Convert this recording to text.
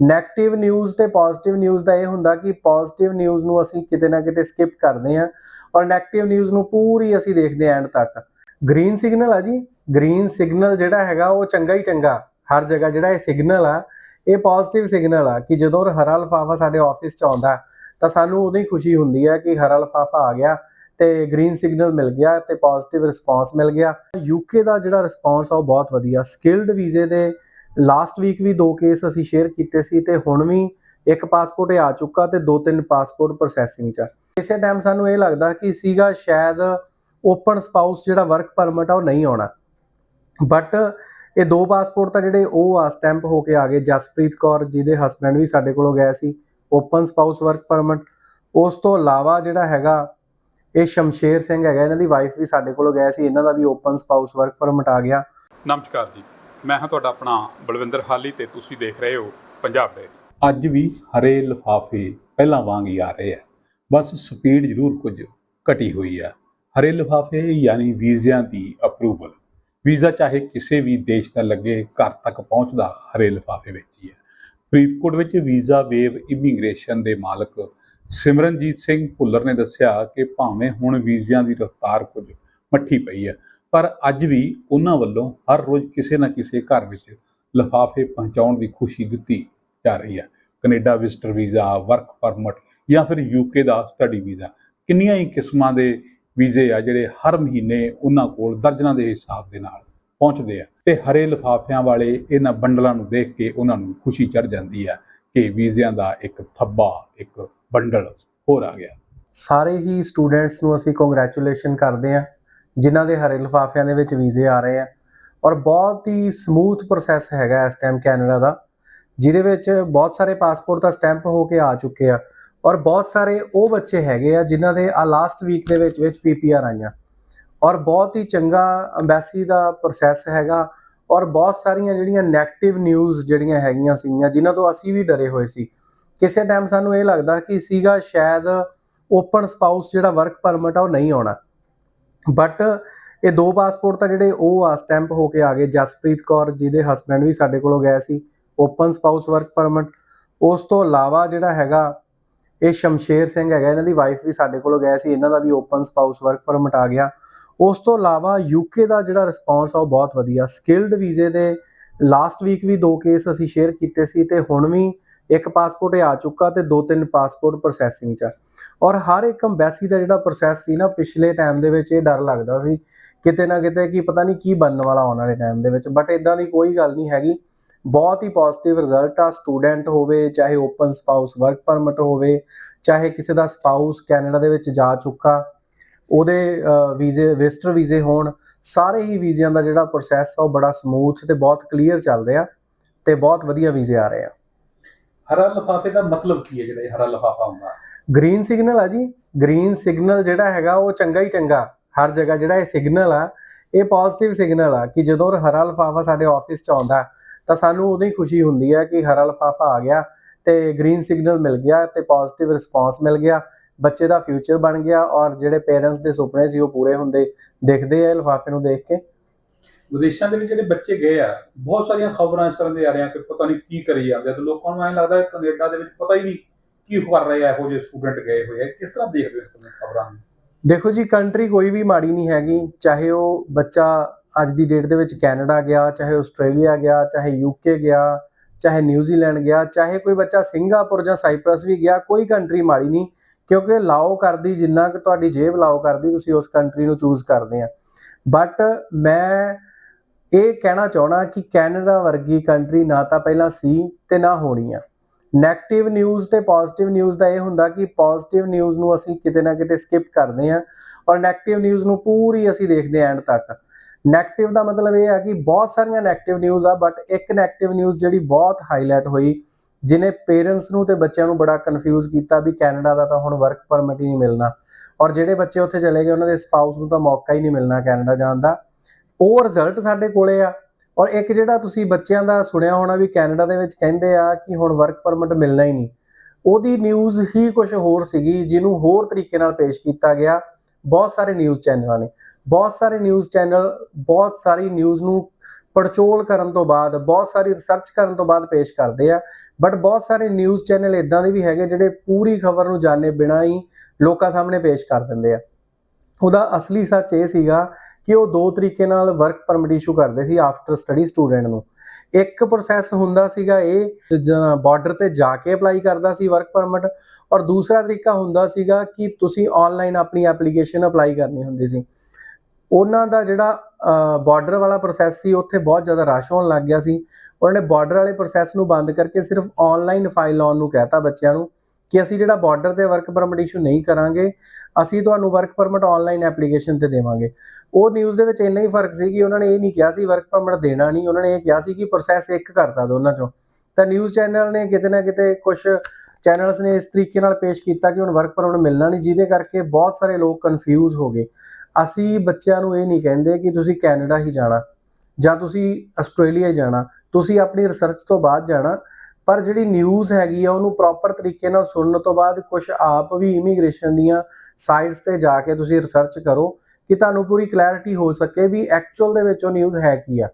Negative news ਤੇ positive news ਦਾ ਇਹ ਹੁੰਦਾ ਕਿ ਪੋਜ਼ਿਟਿਵ ਨਿਊਜ਼ ਨੂੰ ਅਸੀਂ ਕਿਤੇ ਨਾ ਕਿਤੇ ਸਕਿਪ ਕਰਦੇ ਹਾਂ ਔਰ 네ਗੇਟਿਵ ਨਿਊਜ਼ ਨੂੰ ਪੂਰੀ ਅਸੀਂ ਦੇਖਦੇ ਹਾਂ ਐਂਡ ਤੱਕ। ਗ੍ਰੀਨ ਸਿਗਨਲ ਆ ਜੀ। ਗ੍ਰੀਨ ਸਿਗਨਲ ਜਿਹੜਾ ਹੈਗਾ ਉਹ ਚੰਗਾ ਹੀ ਚੰਗਾ। ਹਰ ਜਗ੍ਹਾ ਜਿਹੜਾ ਇਹ ਸਿਗਨਲ ਆ, ਇਹ ਪੋਜ਼ਿਟਿਵ ਸਿਗਨਲ ਆ ਕਿ ਜਦੋਂ ਹਰਾ ਲਫਾਫਾ ਸਾਡੇ ਆਫਿਸ ਚ ਆਉਂਦਾ, ਤਾਂ ਸਾਨੂੰ ਉਦੋਂ ਹੀ ਖੁਸ਼ੀ ਹੁੰਦੀ ਹੈ ਕਿ ਹਰਾ ਲਫਾਫਾ ਆ ਗਿਆ ਤੇ ਗ੍ਰੀਨ ਸਿਗਨਲ ਮਿਲ ਗਿਆ ਤੇ ਪੋਜ਼ਿਟਿਵ ਰਿਸਪਾਂਸ ਮਿਲ ਗਿਆ। ਯੂਕੇ ਦਾ ਜਿਹੜਾ ਰਿਸਪਾਂਸ ਆ ਉਹ ਬਹੁਤ ਵਧੀਆ। ਸਕਿਲਡ ਵੀਜ਼ੇ ਦੇ ਲਾਸਟ ਵੀਕ ਵੀ ਦੋ ਕੇਸ ਅਸੀਂ ਸ਼ੇਅਰ ਕੀਤੇ ਸੀ ਤੇ ਹੁਣ ਵੀ ਇੱਕ ਪਾਸਪੋਰਟ ਆ ਚੁੱਕਾ ਤੇ ਦੋ ਤਿੰਨ ਪਾਸਪੋਰਟ ਪ੍ਰੋਸੈਸਿੰਗ 'ਚ ਇਸੇ ਟਾਈਮ ਸਾਨੂੰ ਇਹ ਲੱਗਦਾ ਕਿ ਸੀਗਾ ਸ਼ਾਇਦ ਓਪਨ ਸਪਾਊਸ ਜਿਹੜਾ ਵਰਕ ਪਰਮਿਟ ਆ ਉਹ ਨਹੀਂ ਆਉਣਾ। ਬਟ ਇਹ ਦੋ ਪਾਸਪੋਰਟ ਤਾਂ ਜਿਹੜੇ ਉਹ ਆ ਸਟੈਂਪ ਹੋ ਕੇ ਆ ਗਏ। ਜਸਪ੍ਰੀਤ ਕੌਰ ਜਿਹਦੇ ਹਸਬੰਡ ਵੀ ਸਾਡੇ ਕੋਲੋਂ ਗਏ ਸੀ ਓਪਨ ਸਪਾਊਸ ਵਰਕ ਪਰਮਿਟ ਉਸ ਤੋਂ ਇਲਾਵਾ ਜਿਹੜਾ ਹੈਗਾ, ਇਹ ਸ਼ਮਸ਼ੇਰ ਸਿੰਘ ਹੈਗਾ, ਇਹਨਾਂ ਦੀ ਵਾਈਫ ਵੀ ਸਾਡੇ ਕੋਲੋਂ ਗਏ ਸੀ। ਇਹਨਾਂ ਦਾ ਵੀ ਓਪਨ ਸਪਾਊਸ ਵਰਕ ਪਰਮਿਟ ਆ ਗਿਆ। ਨਮਸਕਾਰ ਜੀ। ਮੈਂ ਹਾਂ ਤੁਹਾਡਾ ਆਪਣਾ ਬਲਵਿੰਦਰ ਹਾਲੀ ਤੇ ਤੁਸੀਂ ਦੇਖ ਰਹੇ ਹੋ ਪੰਜਾਬ ਡੇਰੀ ਅੱਜ ਵੀ ਹਰੇ ਲਿਫਾਫੇ ਪਹਿਲਾਂ ਵਾਂਗ ਹੀ ਆ ਰਹੇ ਆ। ਬਸ ਸਪੀਡ ਜ਼ਰੂਰ ਕੁਝ ਘਟੀ ਹੋਈ ਆ। ਹਰੇ ਲਿਫਾਫੇ ਯਾਨੀ ਵੀਜ਼ਿਆਂ ਦੀ ਅਪਰੂਵਲ ਵੀਜ਼ਾ ਚਾਹੇ ਕਿਸੇ ਵੀ ਦੇਸ਼ ਦਾ ਲੱਗੇ, ਘਰ ਤੱਕ ਪਹੁੰਚਦਾ ਹਰੇ ਲਿਫਾਫੇ ਵਿੱਚ ਹੀ ਹੈ ਫਰੀਦਕੋਟ ਵਿੱਚ ਵੀਜ਼ਾ ਵੇਵ ਇਮੀਗ੍ਰੇਸ਼ਨ ਦੇ ਮਾਲਕ ਸਿਮਰਨਜੀਤ ਸਿੰਘ ਭੁੱਲਰ ਨੇ ਦੱਸਿਆ ਕਿ ਭਾਵੇਂ ਹੁਣ ਵੀਜ਼ਿਆਂ ਦੀ ਰਫ਼ਤਾਰ ਕੁਝ ਮੱਠੀ ਪਈ ਹੈ ਪਰ ਅੱਜ ਵੀ ਉਹਨਾਂ ਵੱਲੋਂ ਹਰ ਰੋਜ਼ ਕਿਸੇ ਨਾ ਕਿਸੇ ਘਰ ਵਿੱਚ ਲਿਫਾਫੇ ਪਹੁੰਚਾਉਣ ਦੀ ਖੁਸ਼ੀ ਦਿੱਤੀ ਜਾ ਰਹੀ ਹੈ। Canada visitor visa work permit ਜਾਂ ਫਿਰ ਯੂਕੇ ਦਾ ਸਟੱਡੀ ਵੀਜ਼ਾ, ਕਿੰਨੀਆਂ ਹੀ ਕਿਸਮਾਂ ਦੇ ਵੀਜ਼ੇ ਆ ਜਿਹੜੇ ਹਰ ਮਹੀਨੇ ਉਹਨਾਂ ਕੋਲ ਦਰਜਨਾਂ ਦੇ ਹਿਸਾਬ ਦੇ ਨਾਲ ਪਹੁੰਚਦੇ ਆ ਤੇ ਹਰੇ ਲਿਫਾਫਿਆਂ ਵਾਲੇ ਇਹਨਾਂ ਬੰਡਲਾਂ ਨੂੰ ਦੇਖ ਕੇ ਉਹਨਾਂ ਨੂੰ ਖੁਸ਼ੀ ਚੜ ਜਾਂਦੀ ਹੈ ਕਿ ਵੀਜ਼ਿਆਂ ਦਾ ਇੱਕ ਥੱਬਾ, ਇੱਕ ਬੰਡਲ ਹੋਰ ਆ ਗਿਆ। ਸਾਰੇ ਹੀ ਸਟੂਡੈਂਟਸ ਨੂੰ ਅਸੀਂ ਕੰਗ੍ਰੈਚੁਲੇਸ਼ਨ ਕਰਦੇ ਹਾਂ ਜਿਨ੍ਹਾਂ ਦੇ ਹਰੇ ਲਿਫਾਫਿਆਂ ਦੇ ਵਿੱਚ ਵੀਜ਼ੇ ਆ ਰਹੇ ਆ। ਔਰ ਬਹੁਤ ਹੀ ਸਮੂਥ ਪ੍ਰੋਸੈਸ ਹੈਗਾ ਇਸ ਟਾਈਮ ਕੈਨੇਡਾ ਦਾ, ਜਿਹਦੇ ਵਿੱਚ ਬਹੁਤ ਸਾਰੇ ਪਾਸਪੋਰਟ ਤਾਂ ਸਟੈਂਪ ਹੋ ਕੇ ਆ ਚੁੱਕੇ ਆ। ਔਰ ਬਹੁਤ ਸਾਰੇ ਉਹ ਬੱਚੇ ਹੈਗੇ ਆ ਜਿਨ੍ਹਾਂ ਦੇ ਆ ਲਾਸਟ ਵੀਕ ਦੇ ਵਿੱਚ ਵਿੱਚ ਪੀਪੀਆਰ ਆਈਆਂ। ਔਰ ਬਹੁਤ ਹੀ ਚੰਗਾ ਐਮਬੈਸੀ ਦਾ ਪ੍ਰੋਸੈਸ ਹੈਗਾ। ਔਰ ਬਹੁਤ ਸਾਰੀਆਂ ਜਿਹੜੀਆਂ 네ਗੇਟਿਵ ਨਿਊਜ਼ ਜਿਹੜੀਆਂ ਹੈਗੀਆਂ ਸੀਗੀਆਂ, ਜਿਨ੍ਹਾਂ ਤੋਂ ਅਸੀਂ ਵੀ ਡਰੇ ਹੋਏ ਸੀ। ਕਿਸੇ ਟਾਈਮ ਸਾਨੂੰ ਇਹ ਲੱਗਦਾ ਕਿ ਸੀਗਾ ਸ਼ਾਇਦ ਓਪਨ ਸਪਾਊਸ ਜਿਹੜਾ ਵਰਕ ਪਰਮਿਟ ਆ ਉਹ ਨਹੀਂ ਆਉਣਾ। ਬਟ ਇਹ ਦੋ ਪਾਸਪੋਰਟ ਤਾਂ ਜਿਹੜੇ ਉਹ ਆ ਸਟੈਂਪ ਹੋ ਕੇ ਆ ਗਏ। ਜਸਪ੍ਰੀਤ ਕੌਰ ਜਿਹਦੇ ਹਸਬੰਡ ਵੀ ਸਾਡੇ ਕੋਲੋਂ ਗਏ ਸੀ ਓਪਨ ਸਪਾਊਸ ਵਰਕ ਪਰਮਿਟ ਉਸ ਤੋਂ ਇਲਾਵਾ ਜਿਹੜਾ ਹੈਗਾ, ਇਹ ਸ਼ਮਸ਼ੇਰ ਸਿੰਘ ਹੈਗਾ, ਇਹਨਾਂ ਦੀ ਵਾਈਫ ਵੀ ਸਾਡੇ ਕੋਲੋਂ ਗਏ ਸੀ, ਇਹਨਾਂ ਦਾ ਵੀ ਓਪਨ ਸਪਾਊਸ ਵਰਕ ਪਰਮਿਟ ਆ ਗਿਆ। ਉਸ ਤੋਂ ਇਲਾਵਾ ਯੂਕੇ ਦਾ ਜਿਹੜਾ ਰਿਸਪਾਂਸ ਆ, ਉਹ ਬਹੁਤ ਵਧੀਆ। ਸਕਿਲਡ ਵੀਜ਼ੇ ਦੇ ਲਾਸਟ ਵੀਕ ਵੀ ਦੋ ਕੇਸ ਅਸੀਂ ਸ਼ੇਅਰ ਕੀਤੇ ਸੀ ਤੇ ਹੁਣ ਵੀ ਇੱਕ ਪਾਸਪੋਰਟ ਆ ਚੁੱਕਾ ਤੇ ਦੋ ਤਿੰਨ ਪਾਸਪੋਰਟ ਪ੍ਰੋਸੈਸਿੰਗ 'ਚ ਆ। ਔਰ ਹਰ ਇੱਕ ਅੰਬੈਸੀ ਦਾ ਜਿਹੜਾ ਪ੍ਰੋਸੈਸ ਸੀ ਨਾ, ਪਿਛਲੇ ਟਾਈਮ ਦੇ ਵਿੱਚ ਇਹ ਡਰ ਲੱਗਦਾ ਸੀ। ਕਿਤੇ ਨਾ ਕਿਤੇ ਕਿ ਪਤਾ ਨਹੀਂ ਕੀ ਬਣਨ ਵਾਲਾ ਆਉਣ ਵਾਲੇ ਟਾਈਮ ਦੇ ਵਿੱਚ। ਬਟ ਇਦਾਂ ਦੀ ਕੋਈ ਗੱਲ ਨਹੀਂ ਹੈਗੀ। ਬਹੁਤ ਹੀ ਪੋਜ਼ਿਟਿਵ ਰਿਜ਼ਲਟ ਆ। ਸਟੂਡੈਂਟ ਹੋਵੇ, ਚਾਹੇ ਓਪਨ ਸਪਾਊਸ ਵਰਕ ਪਰਮਿਟ ਹੋਵੇ, ਚਾਹੇ ਕਿਸੇ ਦਾ ਸਪਾਊਸ ਕੈਨੇਡਾ ਦੇ ਵਿੱਚ ਜਾ ਚੁੱਕਾ, ਉਹਦੇ ਵੀਜ਼ੇ ਵਿਜ਼ਟਰ ਵੀਜ਼ੇ ਹੋਣ, ਸਾਰੇ ਹੀ ਵੀਜ਼ਿਆਂ ਦਾ ਜਿਹੜਾ ਪ੍ਰੋਸੈਸ ਆ, ਉਹ ਬੜਾ ਸਮੂਥ ਤੇ ਬਹੁਤ ਕਲੀਅਰ ਚੱਲ ਰਿਹਾ ਤੇ ਬਹੁਤ ਵਧੀਆ ਵੀਜ਼ੇ ਆ ਰਹੇ ਆ। ਹਰਾ ਲਿਫਾਫੇ ਦਾ ਮਤਲਬ ਕੀ ਹੈ ਜਿਹੜਾ ਇਹ ਹਰਾ ਲਿਫਾਫਾ ਹੁੰਦਾ? ਗ੍ਰੀਨ ਸਿਗਨਲ ਆ ਜੀ। ਗ੍ਰੀਨ ਸਿਗਨਲ ਜਿਹੜਾ ਹੈਗਾ, ਉਹ ਚੰਗਾ ਹੀ ਚੰਗਾ। ਹਰ ਜਗ੍ਹਾ ਜਿਹੜਾ ਇਹ ਸਿਗਨਲ ਆ, ਇਹ ਪੋਜ਼ਿਟਿਵ ਸਿਗਨਲ ਆ ਕਿ ਜਦੋਂ ਹਰਾ ਲਫਾਫਾ ਸਾਡੇ ਆਫਿਸ ਚ ਆਉਂਦਾ, ਤਾਂ ਸਾਨੂੰ ਉਦੋਂ ਹੀ ਖੁਸ਼ੀ ਹੁੰਦੀ ਹੈ ਕਿ ਹਰਾ ਲਫਾਫਾ ਆ ਗਿਆ ਤੇ ਗ੍ਰੀਨ ਸਿਗਨਲ ਮਿਲ ਗਿਆ ਤੇ ਪੋਜ਼ਿਟਿਵ ਰਿਸਪਾਂਸ ਮਿਲ ਗਿਆ। ਬੱਚੇ ਦਾ ਫਿਊਚਰ ਬਣ ਗਿਆ ਔਰ ਜਿਹੜੇ ਪੇਰੈਂਟਸ ਦੇ ਸੁਪਨੇ ਸੀ ਉਹ ਪੂਰੇ ਹੁੰਦੇ, ਦਿਖਦੇ ਆ ਲਫ਼ਾਫੇ ਨੂੰ ਦੇਖ ਕੇ। ਵਿਦੇਸ਼ਾਂ ਦੇ ਵਿੱਚ ਜਿਹੜੇ ਬੱਚੇ ਗਏ ਆ, ਬਹੁਤ ਸਾਰੀਆਂ ਖਬਰਾਂ ਇਸ ਤਰ੍ਹਾਂ ਦੇ ਆ ਰਹੀਆਂ ਕਿ ਪਤਾ ਨਹੀਂ ਕੀ ਕਰੀ ਜਾਂਦੇ ਤੇ ਲੋਕਾਂ ਨੂੰ ਐਂ ਲੱਗਦਾ ਕੈਨੇਡਾ ਦੇ ਵਿੱਚ ਪਤਾ ਹੀ ਨਹੀਂ ਕੀ ਕਰ ਰਹੇ ਆ, ਇਹੋ ਜਿਹੇ ਸਟੂਡੈਂਟ ਗਏ ਹੋਏ ਆ। ਕਿਸ ਤਰ੍ਹਾਂ ਦੇਖਦੇ ਹੋ ਇਸ ਖਬਰਾਂ ਨੂੰ? ਦੇਖੋ ਜੀ, ਕੰਟਰੀ ਕੋਈ ਵੀ ਮਾੜੀ ਨਹੀਂ ਹੈਗੀ, ਚਾਹੇ ਉਹ ਬੱਚਾ ਅੱਜ ਦੀ ਡੇਟ ਦੇ ਵਿੱਚ ਕੈਨੇਡਾ ਗਿਆ, ਚਾਹੇ ਆਸਟ੍ਰੇਲੀਆ ਗਿਆ, ਚਾਹੇ ਯੂਕੇ ਗਿਆ, ਚਾਹੇ ਨਿਊਜ਼ੀਲੈਂਡ ਗਿਆ, ਚਾਹੇ ਕੋਈ ਬੱਚਾ ਸਿੰਗਾਪੁਰ ਜਾਂ ਸਾਈਪ੍ਰਸ ਵੀ ਗਿਆ, ਕੋਈ ਕੰਟਰੀ ਮਾੜੀ ਨਹੀਂ, ਕਿਉਂਕਿ ਲਾਓ ਕਰਦੀ ਜਿੰਨਾ ਕਿ ਤੁਹਾਡੀ ਜੇਬ ਲਾਓ ਕਰਦੀ, ਤੁਸੀਂ ਉਸ ਕੰਟਰੀ ਨੂੰ ਚੂਜ਼ ਕਰਦੇ ਆ। ਬਟ ਮੈਂ ਇਹ ਕਹਿਣਾ ਚਾਹਣਾ ਕਿ ਕੈਨੇਡਾ ਵਰਗੀ ਕੰਟਰੀ ਨਾ ਤਾਂ ਪਹਿਲਾਂ ਸੀ ਤੇ ਨਾ ਹੋਣੀ ਆ 네ਗੇਟਿਵ ਨਿਊਜ਼ ਤੇ ਪੋਜ਼ਿਟਿਵ ਨਿਊਜ਼ ਦਾ ਇਹ ਹੁੰਦਾ ਕਿ ਪੋਜ਼ਿਟਿਵ ਨਿਊਜ਼ ਨੂੰ ਅਸੀਂ ਕਿਤੇ ਨਾ ਕਿਤੇ ਸਕਿਪ ਕਰਦੇ ਆ ਔਰ 네ਗੇਟਿਵ ਨਿਊਜ਼ ਨੂੰ ਪੂਰੀ ਅਸੀਂ ਦੇਖਦੇ ਆਂ ਐਂਡ ਤੱਕ। 네ਗੇਟਿਵ ਦਾ ਮਤਲਬ ਇਹ ਆ ਕਿ ਬਹੁਤ ਸਾਰੀਆਂ 네ਗੇਟਿਵ ਨਿਊਜ਼ ਆ ਬਟ ਇੱਕ 네ਗੇਟਿਵ ਨਿਊਜ਼ ਜਿਹੜੀ ਬਹੁਤ ਹਾਈਲਾਈਟ ਹੋਈ ਜਿਨੇ ਪੇਰੈਂਟਸ ਨੂੰ ਤੇ ਬੱਚਿਆਂ ਨੂੰ ਬੜਾ ਕਨਫਿਊਜ਼ ਕੀਤਾ ਵੀ ਕੈਨੇਡਾ ਦਾ ਤਾਂ ਹੁਣ ਵਰਕ ਪਰਮਿਟ ਹੀ ਨਹੀਂ ਮਿਲਣਾ। ਔਰ ਜਿਹੜੇ ਬੱਚੇ ਉੱਥੇ ਚਲੇ ਗਏ, ਉਹਨਾਂ ਦੇ ਸਪਾਊਸ ਨੂੰ ਤਾਂ ਮੌਕਾ ਹੀ ਨਹੀਂ ਮਿਲਣਾ ਕੈਨੇਡਾ ਜਾਣ ਦਾ। ਉਹ ਰਿਜ਼ਲਟ ਸਾਡੇ ਕੋਲੇ ਆ। ਔਰ ਇੱਕ ਜਿਹੜਾ ਤੁਸੀਂ ਬੱਚਿਆਂ ਦਾ ਸੁਣਿਆ ਹੋਣਾ ਵੀ ਕੈਨੇਡਾ ਦੇ ਵਿੱਚ ਕਹਿੰਦੇ ਆ ਕਿ ਹੁਣ ਵਰਕ ਪਰਮਿਟ ਮਿਲਣਾ ਹੀ ਨਹੀਂ। ਉਹਦੀ ਨਿਊਜ਼ ਹੀ ਕੁਝ ਹੋਰ ਸੀਗੀ, ਜਿਹਨੂੰ ਹੋਰ ਤਰੀਕੇ ਨਾਲ ਪੇਸ਼ ਕੀਤਾ ਗਿਆ। ਬਹੁਤ ਸਾਰੇ ਨਿਊਜ਼ ਚੈਨਲਾਂ ਨੇ। ਬਹੁਤ ਸਾਰੇ ਨਿਊਜ਼ ਚੈਨਲ ਬਹੁਤ ਸਾਰੀ ਨਿਊਜ਼ ਨੂੰ ਪੜਚੋਲ ਕਰਨ ਤੋਂ ਬਾਅਦ, ਬਹੁਤ ਸਾਰੀ ਰਿਸਰਚ ਕਰਨ ਤੋਂ ਬਾਅਦ ਪੇਸ਼ ਕਰਦੇ ਆ। ਬਟ ਬਹੁਤ ਸਾਰੇ ਨਿਊਜ਼ ਚੈਨਲ ਇਦਾਂ ਦੇ ਵੀ ਹੈਗੇ ਜਿਹੜੇ ਪੂਰੀ ਖਬਰ ਨੂੰ ਜਾਣੇ ਬਿਨਾਂ ਹੀ ਲੋਕਾਂ ਸਾਹਮਣੇ ਪੇਸ਼ ਕਰ ਦਿੰਦੇ ਆ। ਉਹਦਾ ਅਸਲੀ ਸੱਚ ਇਹ ਸੀਗਾ ਕਿ ਉਹ ਦੋ ਤਰੀਕੇ ਨਾਲ ਵਰਕ ਪਰਮਿਟ ਇਸ਼ੂ ਕਰਦੇ ਸੀ ਆਫਟਰ ਸਟੱਡੀ ਸਟੂਡੈਂਟ ਨੂੰ। ਇੱਕ ਪ੍ਰੋਸੈਸ ਹੁੰਦਾ ਸੀਗਾ ਇਹ ਬਾਰਡਰ ਤੇ ਜਾ ਕੇ ਅਪਲਾਈ ਕਰਦਾ ਸੀ ਵਰਕ ਪਰਮਿਟ ਔਰ ਦੂਸਰਾ ਤਰੀਕਾ ਹੁੰਦਾ ਸੀਗਾ ਕਿ ਤੁਸੀਂ ਆਨਲਾਈਨ ਆਪਣੀ ਐਪਲੀਕੇਸ਼ਨ ਅਪਲਾਈ ਕਰਨੀ ਹੁੰਦੀ ਸੀ। ਉਹਨਾਂ ਦਾ ਜਿਹੜਾ ਬਾਰਡਰ ਵਾਲਾ ਪ੍ਰੋਸੈਸ ਸੀ, ਉੱਥੇ ਬਹੁਤ ਜ਼ਿਆਦਾ ਰਸ਼ ਹੋਣ ਲੱਗ ਗਿਆ ਸੀ। ਉਹਨਾਂ ਨੇ ਬਾਰਡਰ ਵਾਲੇ ਪ੍ਰੋਸੈਸ ਨੂੰ ਬੰਦ ਕਰਕੇ ਸਿਰਫ ਆਨਲਾਈਨ ਫਾਈਲ ਲਾਉਣ ਨੂੰ ਕਹਿਤਾ ਬੱਚਿਆਂ ਨੂੰ। ਕਿ ਅਸੀਂ ਜਿਹੜਾ ਬਾਰਡਰ ਤੇ ਵਰਕ ਪਰਮਿਟ ਇਸ਼ੂ ਨਹੀਂ ਕਰਾਂਗੇ, ਅਸੀਂ ਤੁਹਾਨੂੰ ਵਰਕ ਪਰਮਿਟ ਆਨਲਾਈਨ ਐਪਲੀਕੇਸ਼ਨ ਤੇ ਦੇਵਾਂਗੇ। ਉਹ ਨਿਊਜ਼ ਦੇ ਵਿੱਚ ਇੰਨਾ ਹੀ ਫ਼ਰਕ ਸੀ ਕਿ ਉਹਨਾਂ ਨੇ ਇਹ ਨਹੀਂ ਕਿਹਾ ਸੀ ਵਰਕ ਪਰਮਿਟ ਦੇਣਾ ਨਹੀਂ, ਉਹਨਾਂ ਨੇ ਇਹ ਕਿਹਾ ਸੀ ਕਿ ਪ੍ਰੋਸੈਸ ਇੱਕ ਕਰਤਾ ਦੋਨਾਂ ਚੋਂ। ਤਾਂ ਨਿਊਜ਼ ਚੈਨਲ ਨੇ ਕਿਤੇ ਨਾ ਕਿਤੇ ਕੁਝ ਚੈਨਲਸ ਨੇ ਇਸ ਤਰੀਕੇ ਨਾਲ ਪੇਸ਼ ਕੀਤਾ ਕਿ ਹੁਣ ਵਰਕ ਪਰਮਿਟ ਮਿਲਣਾ ਨਹੀਂ, ਜਿਹਦੇ ਕਰਕੇ ਬਹੁਤ ਸਾਰੇ ਲੋਕ ਕਨਫਿਊਜ਼ ਹੋ ਗਏ। ਅਸੀਂ ਬੱਚਿਆਂ ਨੂੰ ਇਹ ਨਹੀਂ ਕਹਿੰਦੇ ਕਿ ਤੁਸੀਂ ਕੈਨੇਡਾ ਹੀ ਜਾਣਾ ਜਾਂ ਤੁਸੀਂ ਆਸਟ੍ਰੇਲੀਆ ਹੀ ਜਾਣਾ, ਤੁਸੀਂ ਆਪਣੀ ਰਿਸਰਚ ਤੋਂ ਬਾਅਦ ਜਾਣਾ। ਪਰ ਜਿਹੜੀ ਨਿਊਜ਼ ਹੈਗੀ ਆ, ਉਹਨੂੰ ਪ੍ਰੋਪਰ ਤਰੀਕੇ ਨਾਲ ਸੁਣਨ ਤੋਂ ਬਾਅਦ ਕੁਝ ਆਪ ਵੀ ਇਮੀਗ੍ਰੇਸ਼ਨ ਦੀਆਂ ਸਾਈਟਸ ਤੇ ਜਾ ਕੇ ਤੁਸੀਂ ਰਿਸਰਚ ਕਰੋ, ਕਿ ਤੁਹਾਨੂੰ ਪੂਰੀ ਕਲੈਰਿਟੀ ਹੋ ਸਕੇ ਵੀ ਐਕਚੁਅਲ ਦੇ ਵਿੱਚ ਉਹ ਨਿਊਜ਼ ਹੈ ਕੀ ਆ।